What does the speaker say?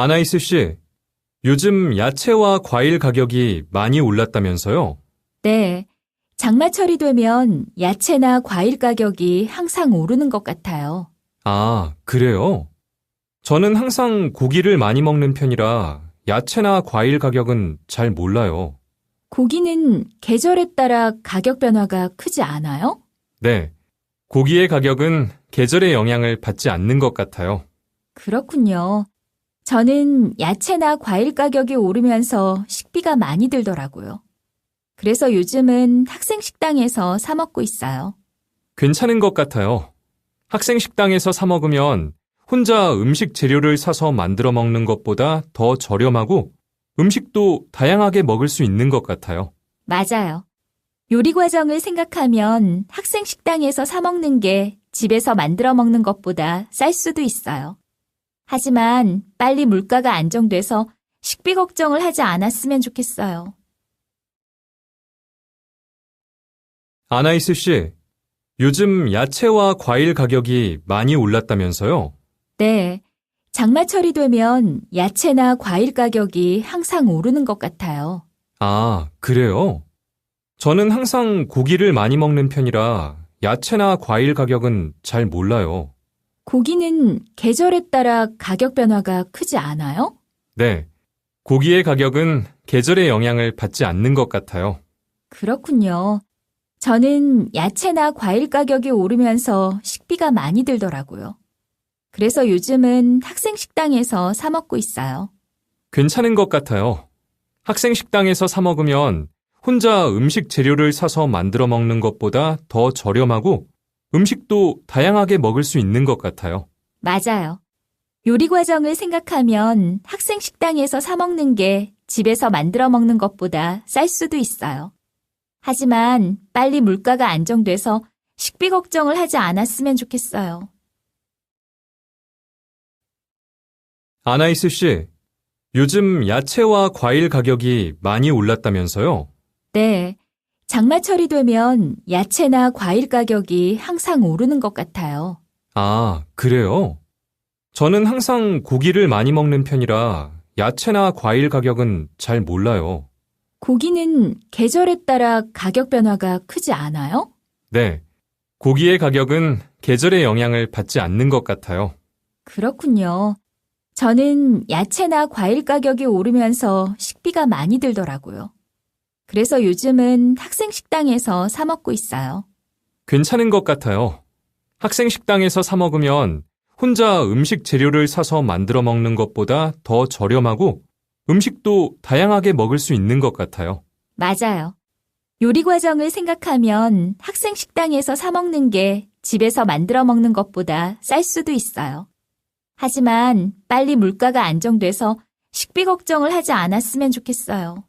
아나이스 씨, 요즘 야채와 과일 가격이 많이 올랐다면서요? 네. 장마철이 되면 야채나 과일 가격이 항상 오르는 것 같아요. 아, 그래요? 저는 항상 고기를 많이 먹는 편이라 야채나 과일 가격은 잘 몰라요. 고기는 계절에 따라 가격 변화가 크지 않아요? 네. 고기의 가격은 계절의 영향을 받지 않는 것 같아요. 그렇군요. 저는 야채나 과일 가격이 오르면서 식비가 많이 들더라고요. 그래서 요즘은 학생 식당에서 사 먹고 있어요. 괜찮은 것 같아요. 학생 식당에서 사 먹으면 혼자 음식 재료를 사서 만들어 먹는 것보다 더 저렴하고 음식도 다양하게 먹을 수 있는 것 같아요. 맞아요. 요리 과정을 생각하면 학생 식당에서 사 먹는 게 집에서 만들어 먹는 것보다 쌀 수도 있어요. 하지만 빨리 물가가 안정돼서 식비 걱정을 하지 않았으면 좋겠어요. 아나이스 씨, 요즘 야채와 과일 가격이 많이 올랐다면서요? 네. 장마철이 되면 야채나 과일 가격이 항상 오르는 것 같아요. 아, 그래요? 저는 항상 고기를 많이 먹는 편이라 야채나 과일 가격은 잘 몰라요. 고기는 계절에 따라 가격 변화가 크지 않아요? 네. 고기의 가격은 계절의 영향을 받지 않는 것 같아요. 그렇군요. 저는 야채나 과일 가격이 오르면서 식비가 많이 들더라고요. 그래서 요즘은 학생 식당에서 사 먹고 있어요. 괜찮은 것 같아요. 학생 식당에서 사 먹으면 혼자 음식 재료를 사서 만들어 먹는 것보다 더 저렴하고 음식도 다양하게 먹을 수 있는 것 같아요. 맞아요. 요리 과정을 생각하면 학생 식당에서 사 먹는 게 집에서 만들어 먹는 것보다 쌀 수도 있어요. 하지만 빨리 물가가 안정돼서 식비 걱정을 하지 않았으면 좋겠어요. 아나이스 씨, 요즘 야채와 과일 가격이 많이 올랐다면서요? 네. 장마철이 되면 야채나 과일 가격이 항상 오르는 것 같아요. 아, 그래요? 저는 항상 고기를 많이 먹는 편이라 야채나 과일 가격은 잘 몰라요. 고기는 계절에 따라 가격 변화가 크지 않아요? 네. 고기의 가격은 계절의 영향을 받지 않는 것 같아요. 그렇군요. 저는 야채나 과일 가격이 오르면서 식비가 많이 들더라고요. 그래서 요즘은 학생 식당에서 사 먹고 있어요. 괜찮은 것 같아요. 학생 식당에서 사 먹으면 혼자 음식 재료를 사서 만들어 먹는 것보다 더 저렴하고 음식도 다양하게 먹을 수 있는 것 같아요. 맞아요. 요리 과정을 생각하면 학생 식당에서 사 먹는 게 집에서 만들어 먹는 것보다 쌀 수도 있어요. 하지만 빨리 물가가 안정돼서 식비 걱정을 하지 않았으면 좋겠어요.